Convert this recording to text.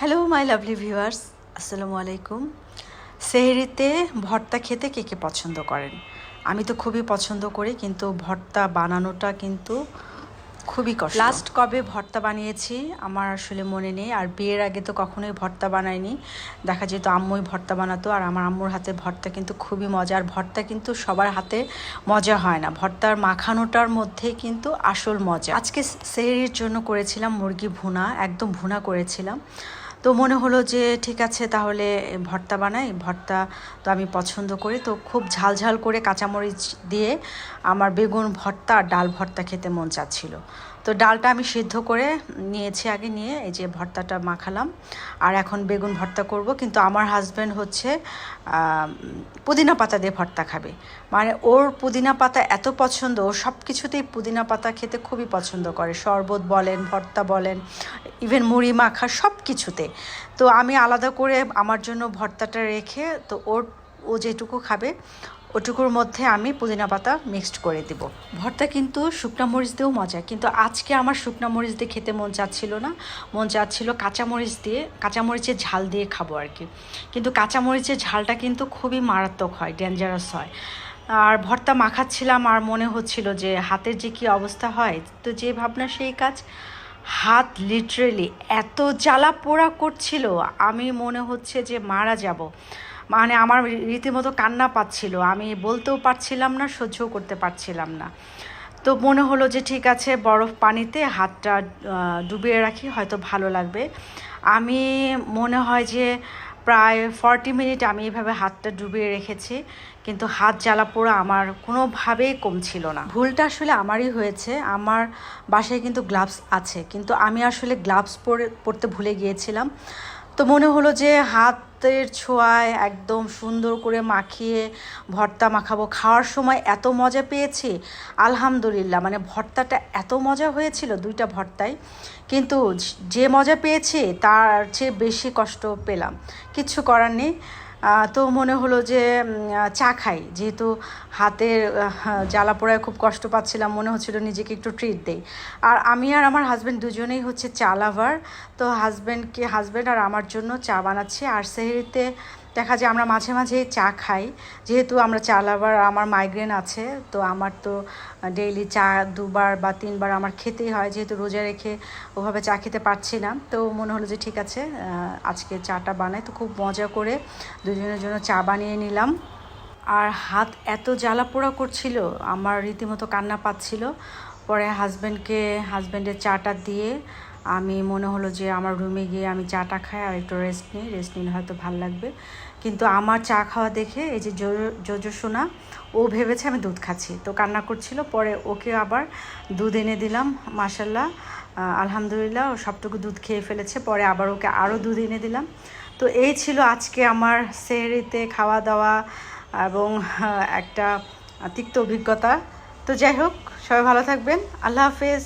Hello my lovely viewers আসসালামু আলাইকুম সেহরিতে ভর্তা খেতে কে কে পছন্দ করেন? আমি তো খুবই পছন্দ করি, কিন্তু ভর্তা বানানোটা কিন্তু খুবই কষ্ট। লাস্ট কবে ভর্তা বানিয়েছি আমার আসলে মনে নেই, আর বিয়ের আগে তো কখনোই ভর্তা বানাইনি। দেখা যেত আম্মুই ভর্তা বানাতো, আর আমার আম্মুর হাতে ভর্তা কিন্তু খুবই মজা। আর ভর্তা কিন্তু সবার হাতে মজা হয় না, ভর্তার মাখানোটার মধ্যেই কিন্তু আসল মজা। আজকে সেহরির জন্য করেছিলাম মুরগি ভুনা, একদম ভুনা করেছিলাম। তো মনে হলো যে ঠিক আছে, তাহলে ভর্তা বানাই। ভর্তা তো আমি পছন্দ করি। তো খুব ঝাল ঝাল করে কাঁচামরিচ দিয়ে আমার বেগুন ভর্তা আর ডাল ভর্তা খেতে মন চাচ্ছিল। তো ডালটা আমি সিদ্ধ করে নিয়েছি আগে নিয়ে, এই যে ভর্তাটা মাখালাম। আর এখন বেগুন ভর্তা করব। কিন্তু আমার হাজব্যান্ড হচ্ছে পুদিনা পাতা দিয়ে ভর্তা খাবে। মানে ওর পুদিনা পাতা এত পছন্দ সব কিছুতেই পুদিনা পাতা খেতে খুবই পছন্দ করে। শরবত বলেন, ভর্তা বলেন ইভেন মুড়ি, মাখা সব কিছুতে তো আমি আলাদা করে আমার জন্য ভর্তাটা রেখে, তো ওর, ও যেটুকু খাবে, ওটুকুর মধ্যে আমি পুদিনা পাতা মিক্সড করে দিব। ভর্তা কিন্তু শুকনা মরিচ দিয়েও মজা, কিন্তু আজকে আমার শুকনো মরিচ দিয়ে খেতে মন চাচ্ছিল না। মন চাচ্ছিল কাঁচামরিচ দিয়ে কাঁচামরিচের ঝাল দিয়ে খাব আর কি। কিন্তু কাঁচামরিচের ঝালটা কিন্তু খুবই মারাত্মক হয় ডেঞ্জারাস হয়। আর ভর্তা মাখাচ্ছিলাম আর মনে হচ্ছিল যে হাতের যে কী অবস্থা হয়, তো যে ভাবনা সেই কাজ। হাত লিটারেলি এত জ্বালা পোড়া করছিল, আমি মনে হচ্ছে যে মারা যাব। মানে আমার রীতিমতো কান্না পাচ্ছিল, আমি বলতেও পারছিলাম না সহ্য করতে পারছিলাম না। তো মনে হলো যে ঠিক আছে, বরফ পানিতে হাতটা ডুবিয়ে রাখি, হয়তো ভালো লাগবে। আমি মনে হয় যে প্রায় ফর্টি মিনিট আমি এভাবে হাতটা ডুবিয়ে রেখেছি, কিন্তু হাত জ্বালা পোড়া আমার কোনোভাবেই কমছিল না। ভুলটা আসলে আমারই হয়েছে, আমার বাসায় কিন্তু গ্লাভস আছে, কিন্তু আমি আসলে গ্লাভস পরে, পরতে ভুলে গিয়েছিলাম। তো মনে হলো যে হাতের ছোঁয়ায় একদম সুন্দর করে মাখিয়ে ভর্তা মাখাবো। খাওয়ার সময় এত মজা পেয়েছি, আলহামদুলিল্লাহ। মানে ভর্তাটা এত মজা হয়েছিল দুইটা ভর্তায়, কিন্তু যে মজা পেয়েছি তার চেয়ে বেশি কষ্ট পেলাম। কিচ্ছু করার নেই। তো মনে হলো যে চা খাই। যেহেতু হাতের জ্বালা পোড়ায় খুব কষ্ট পাচ্ছিলাম, মনে হচ্ছিল নিজেকে একটু ট্রিট দেই। আর আমি আর আমার হাজব্যান্ড দুজনেই হচ্ছে চা লাভার তো হাজব্যান্ডকে হাজব্যান্ড আর আমার জন্য চা বানাচ্ছে। আর সেহরিতে দেখা যায় আমরা মাঝে মাঝে চা খাই। যেহেতু আমরা চা লাভার, আমার মাইগ্রেন আছে, তো আমার তো ডেইলি চা দুবার বা তিনবার আমার খেতেই হয়। যেহেতু রোজা রেখে ওভাবে চা খেতে পারছি না, তো মনে হলো যে ঠিক আছে আজকে চাটা বানাই। তো খুব মজা করে দুজনের জন্য চা বানিয়ে নিলাম। আর হাত এত জ্বালা পোড়া করছিল, আমার রীতিমতো কান্না পাচ্ছিল। পরে হাজব্যান্ডকে হাজব্যান্ডের চাটা দিয়ে আমি মনে হলো যে আমার রুমে গিয়ে আমি চাটা খাই আর একটু রেস্ট নিই। রেস্ট নিলে হয়তো ভালো লাগবে। কিন্তু আমার চা খাওয়া দেখে এই যে জোজো সোনা, ও ভেবেছে আমি দুধ খাচ্ছি। তো কান্না করছিল, পরে ওকে আবার দুধ এনে দিলাম মাসাল্লাহ আলহামদুলিল্লাহ, ও সবটুকু দুধ খেয়ে ফেলেছে। পরে আবার ওকে আরও দুধ এনে দিলাম। তো এই ছিল আজকে আমার সেহরিতে খাওয়া দাওয়া এবং একটা তিক্ত অভিজ্ঞতা। তো যাই হোক, সবাই ভালো থাকবেন। আল্লাহ হাফেজ।